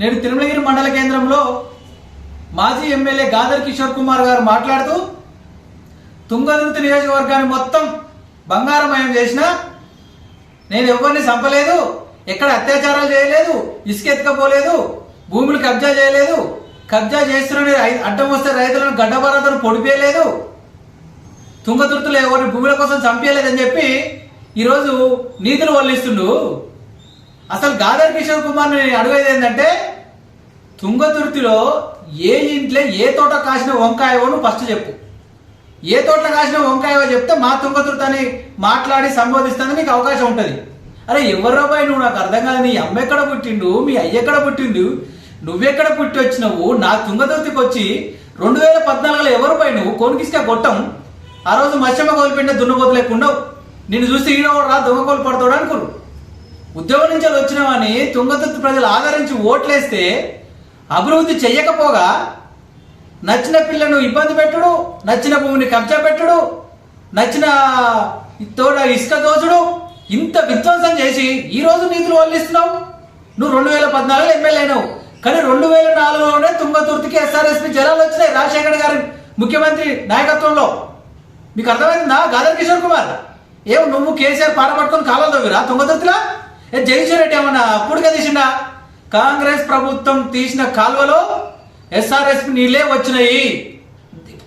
నేను తిరుమలగిరి మండల కేంద్రంలో మాజీ ఎమ్మెల్యే గాదర్ కిషోర్ కుమార్ గారు మాట్లాడుతూ తుంగదుర్తి నియోజకవర్గాన్ని మొత్తం బంగారమయం చేసిన నేను ఎవరిని చంపలేదు ఎక్కడ అత్యాచారాలు చేయలేదు ఇసుక ఎత్తుకపోలేదు భూములు కబ్జా చేయలేదు కబ్జా చేస్తున్న అడ్డం వస్తే రైతులను గడ్డబారతను పొడిపేయలేదు తుంగతుర్తులు ఎవరిని భూముల కోసం చంపేయలేదని చెప్పి ఈరోజు నీతులు వల్లిస్తుండు. అసలు గాదర్ కిషోర్ కుమార్ నేను అడిగేది ఏంటంటే తుంగతుర్తిలో ఏ ఇంట్లో ఏ తోట కాసిన వంకాయవో నువ్వు ఫస్ట్ చెప్పు. ఏ తోటలో కాసిన వంకాయవో చెప్తే మా తుంగతుర్తి అని మాట్లాడి సంబోధిస్తానికి నీకు అవకాశం ఉంటుంది. అరే ఎవరో పోయి నువ్వు? నాకు అర్థం కాదు. నీ అమ్మ ఎక్కడ పుట్టిండు? మీ అయ్య ఎక్కడ పుట్టిండు? నువ్వెక్కడ పుట్టి వచ్చినావు? నా తుంగతుర్తికి వచ్చి రెండు వేల పద్నాలుగులో ఎవరు పోయి నువ్వు? కొనికిస్తే కొట్టం ఆ రోజు మత్స్యమ్మ కోల్పిండే దున్నపోతు లేకుండా నిన్ను చూస్తే ఈడో రా దొంగ కోలు పడతాడు అనుకోరు. ఉద్యోగం నుంచి వచ్చినామని తుంగతుర్తి ప్రజలు ఆదరించి ఓట్లేస్తే అభివృద్ధి చెయ్యకపోగా నచ్చిన పిల్లను ఇబ్బంది పెట్టుడు నచ్చిన భూమిని కబ్జా పెట్టుడు నచ్చిన తోడ ఇసుక దోచుడు ఇంత విధ్వంసం చేసి ఈ రోజు నీతులు వల్లిస్తున్నావు. నువ్వు రెండు వేల పద్నాలుగులో ఎమ్మెల్యే అయినావు. కానీ రెండు వేల నాలుగులోనే తుంగతుర్తికి ఎస్ఆర్ఎస్పి జలాలు వచ్చినాయి రాజశేఖర్ గారి ముఖ్యమంత్రి నాయకత్వంలో. మీకు అర్థమైందా? గాదర్ కిషోర్ కుమార్. ఏం నువ్వు కేసీఆర్ పాట పట్టుకొని కాలంలో తుంగతుర్తిలా? ఏ జగదీశ్వర్ రెడ్డి ఏమన్నా అప్పుడుగా తీసిండా? కాంగ్రెస్ ప్రభుత్వం తీసిన కాలువలో ఎస్ఆర్ఎస్ నీళ్ళే వచ్చినాయి.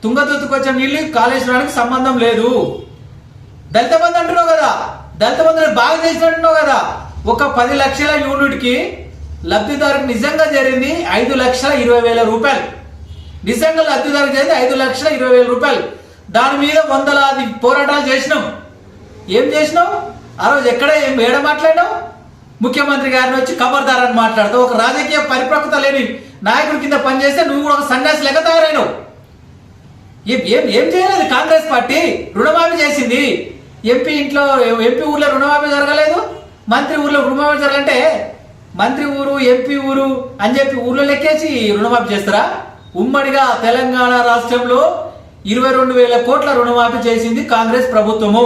తుంగతుర్తికి వచ్చిన నీళ్ళు కాళేశ్వరానికి సంబంధం లేదు. దళిత బంధు అంటున్నావు కదా? దళిత బంధుని బాగా చేసినట్టున్నావు కదా? ఒక పది లక్షల యూనిట్కి లబ్ధిదారుకి నిజంగా జరిగింది ఐదు లక్షల ఇరవై వేల రూపాయలు. నిజంగా లబ్ధిదారు జరిగింది ఐదు లక్షల ఇరవై వేల రూపాయలు. దాని మీద వందలాది పోరాటాలు చేసినాం. ఏం చేసినావు ఆ రోజు ఎక్కడ ఏం ఏడ మాట్లాడినావు? ముఖ్యమంత్రి గారిని వచ్చి ఖబర్దార్ అని మాట్లాడుతూ ఒక రాజకీయ పరిపక్వత లేని నాయకుడి కింద పనిచేస్తే నువ్వు కూడా ఒక సన్యాసి లెక్క తయారైనవు. ఏం ఏం చేయలేదు? కాంగ్రెస్ పార్టీ రుణమాఫీ చేసింది. ఎంపీ ఇంట్లో ఎంపీ ఊర్లో రుణమాఫీ జరగలేదు. మంత్రి ఊర్లో రుణమాఫీ జరగాలంటే మంత్రి ఊరు ఎంపీ ఊరు అని చెప్పి ఊర్లో లెక్కేసి రుణమాఫీ చేస్తారా? ఉమ్మడిగా తెలంగాణ రాష్ట్రంలో ఇరవై రెండు వేల కోట్ల రుణమాఫీ చేసింది కాంగ్రెస్ ప్రభుత్వము.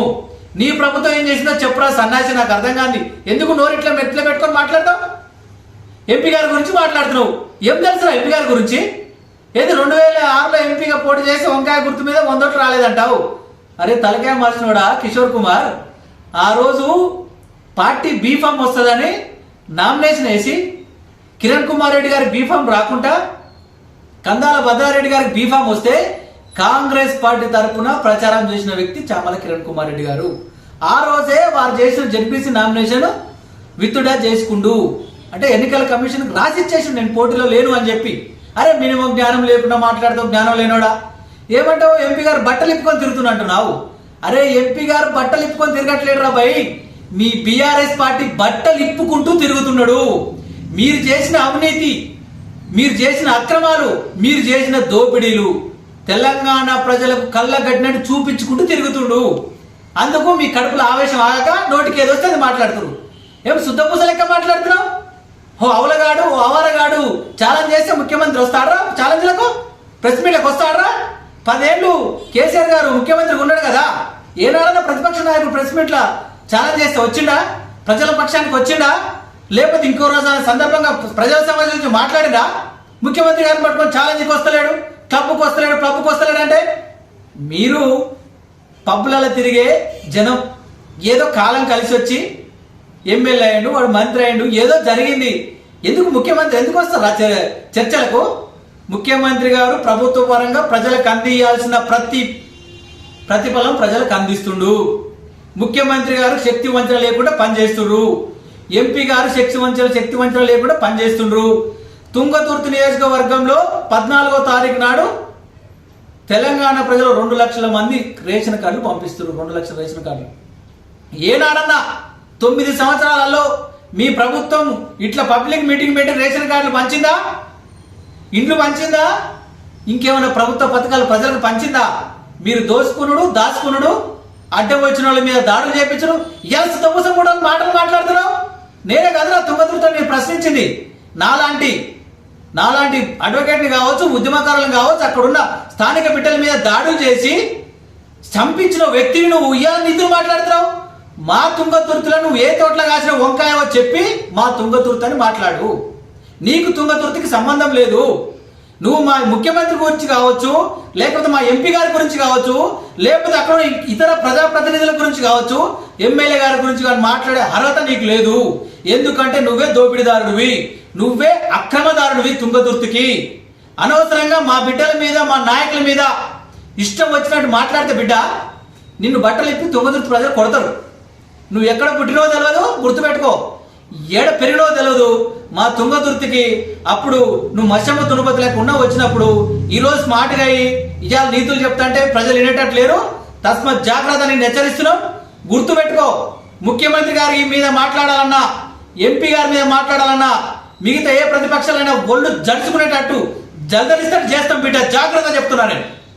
నీ ప్రభుత్వం ఏం చేసిందో చెప్పురా సన్నాసి నాకు అర్థం కాదు. ఎందుకు నోరిట్లో మెట్ల పెట్టుకొని మాట్లాడతావు? ఎంపీ గారి గురించి మాట్లాడుతున్నావు. ఏం తెలుసురా ఎంపీ గారి గురించి? ఏది రెండు వేల ఆరులో ఎంపీగా పోటీ చేసి వంకాయ గుర్తు మీద వందోట్లు రాలేదంటావు? అరే తలకాయ మార్చినోడా కిషోర్ కుమార్? ఆ రోజు పార్టీ బీఫామ్ వస్తుందని నామినేషన్ వేసి కిరణ్ కుమార్ రెడ్డి గారి బీఫామ్ రాకుండా కందాల భద్రారెడ్డి గారికి బీఫామ్ వస్తే కాంగ్రెస్ పార్టీ తరఫున ప్రచారం చేసిన వ్యక్తి చామల కిరణ్ కుమార్ రెడ్డి గారు. ఆ రోజే వారు చేసిన జెడ్పీసీ నామినేషన్ విత్డ్రా చేసుకుండు. అంటే ఎన్నికల కమిషన్ రాసిచ్చేసి నేను పోటీలో లేను అని చెప్పి. అరే మినిమం జ్ఞానం లేకుండా మాట్లాడతావు జ్ఞానం లేనోడా? ఏమంటావు? ఎంపీ గారు బట్టలు ఇప్పుకొని తిరుగుతున్నట్టున్నావు అరే ఎంపీ గారు బట్టలు ఇప్పుకొని తిరగట్లేడు రా భయ్ మీ బీఆర్ఎస్ పార్టీ బట్టలు ఇప్పుకుంటూ తిరుగుతున్నాడు. మీరు చేసిన అవినీతి మీరు చేసిన అక్రమాలు మీరు చేసిన దోపిడీలు తెలంగాణ ప్రజలకు కళ్ళగట్టినట్టు చూపించుకుంటూ తిరుగుతుండు. అందుకు మీ కడుపులో ఆవేశం ఆగాక నోటికి ఏదో వస్తే అది మాట్లాడుతురు. ఏం శుద్ధపూస లెక్క మాట్లాడుతున్నావు? ఓ అవలగాడు ఓ అవరగాడు ఛాలెంజ్ చేస్తే ముఖ్యమంత్రి వస్తాడరా? ఛాలెంజ్లకు? ప్రెస్ మీట్లకు వస్తాడరా? పదేళ్ళు కేసీఆర్ గారు ముఖ్యమంత్రి ఉన్నాడు కదా. ఏనాడన్నా ప్రతిపక్ష నాయకుడు ప్రెస్ మీట్ల ఛాలెంజ్ చేస్తే వచ్చిండా? ప్రజల పక్షానికి వచ్చిండా? లేకపోతే ఇంకో రోజు సందర్భంగా ప్రజల సమాజం నుంచి మాట్లాడినా ముఖ్యమంత్రి గారిని పట్టుకొని ఛాలెంజ్కి వస్తలేడు? క్లబ్కి వస్తలేడు? క్లబ్కి వస్తలేడు అంటే? మీరు పబ్బులలో తిరిగే జనం ఏదో కాలం కలిసి వచ్చి ఎమ్మెల్యే అయ్యండు వాడు మంత్రి అయ్యండు ఏదో జరిగింది. ఎందుకు ముఖ్యమంత్రి ఎందుకు వస్తారు చర్చలకు? ముఖ్యమంత్రి గారు ప్రభుత్వ పరంగా ప్రజలకు అందియాల్సిన ప్రతి ప్రతిఫలం ప్రజలకు అందిస్తుండు. ముఖ్యమంత్రి గారు శక్తి వంచన లేకుండా పనిచేస్తుండ్రు. ఎంపీ గారు శక్తి వంచన శక్తి వంచన లేకుండా పనిచేస్తుండ్రు. తుంగతుర్తి నియోజకవర్గంలో పద్నాలుగో తారీఖు నాడు తెలంగాణ ప్రజలు రెండు లక్షల మంది రేషన్ కార్డులు పంపిస్తున్నారు రెండు లక్షల రేషన్ కార్డులు. ఏనాడన్నా తొమ్మిది సంవత్సరాలలో మీ ప్రభుత్వం ఇట్లా పబ్లిక్ మీటింగ్ పెట్టి రేషన్ కార్డులు పంచిందా? ఇండ్లు పంచిందా? ఇంకేమైనా ప్రభుత్వ పథకాలు ప్రజలకు పంచిందా? మీరు దోసుకునుడు దాచుకునుడు అడ్డం వచ్చిన వాళ్ళ మీద దాడులు చేపించడు? ఎల్స్ తప్పుసం కూడా మాటలు మాట్లాడుతున్నావు. నేనే కదరా తుంగతుడితో నేను ప్రశ్నించింది. నాలాంటి నాలాంటి అడ్వకేట్ని కావచ్చు ఉద్యమకారులను కావచ్చు అక్కడున్న స్థానిక బిడ్డల మీద దాడులు చేసి చంపించిన వ్యక్తిని నువ్వు ఉయ్యాలని నిధులు మాట్లాడుతున్నావు? మా తుంగతుర్తిలో నువ్వు ఏ తోటలో కాసిన వంకాయో చెప్పి మా తుంగతుర్తి అని మాట్లాడు. నీకు తుంగతుర్తికి సంబంధం లేదు. నువ్వు మా ముఖ్యమంత్రి గురించి కావచ్చు లేకపోతే మా ఎంపీ గారి గురించి కావచ్చు లేకపోతే అక్కడ ఇతర ప్రజాప్రతినిధుల గురించి కావచ్చు ఎమ్మెల్యే గారి గురించి కానీ మాట్లాడే అర్హత నీకు లేదు. ఎందుకంటే నువ్వే దోపిడీదారుడివి. నువ్వే అక్రమదారుడివి తుంగదుర్తికి. అనవసరంగా మా బిడ్డల మీద మా నాయకుల మీద ఇష్టం వచ్చినట్టు మాట్లాడితే బిడ్డ నిన్ను బట్టలు ఇప్పి తుంగదుర్తి ప్రజలు కొడతారు. నువ్వు ఎక్కడ పుట్టినో తెలియదు గుర్తుపెట్టుకో. ఎడ పెరిగినో తెలియదు మా తుంగతుర్తికి అప్పుడు నువ్వు మత్స్యమ్మ తునుపతి లేకుండా వచ్చినప్పుడు ఈ రోజు స్మార్ట్గా అయ్యి ఇవాళ నీతులు చెప్తాంటే ప్రజలు వినేటట్లేరు తస్మత్ జాగ్రత్త నేను హెచ్చరిస్తున్నాం గుర్తుపెట్టుకో ముఖ్యమంత్రి గారి మీద మాట్లాడాలన్నా ఎంపీ గారి మీద మాట్లాడాలన్నా మిగతా ఏ ప్రతిపక్షాలైనా ఒళ్ళు జడుచుకునేటట్టు జల్దరిస్తట్టు చేస్తాం బిడ్డ. జాగ్రత్త చెప్తున్నా నేను.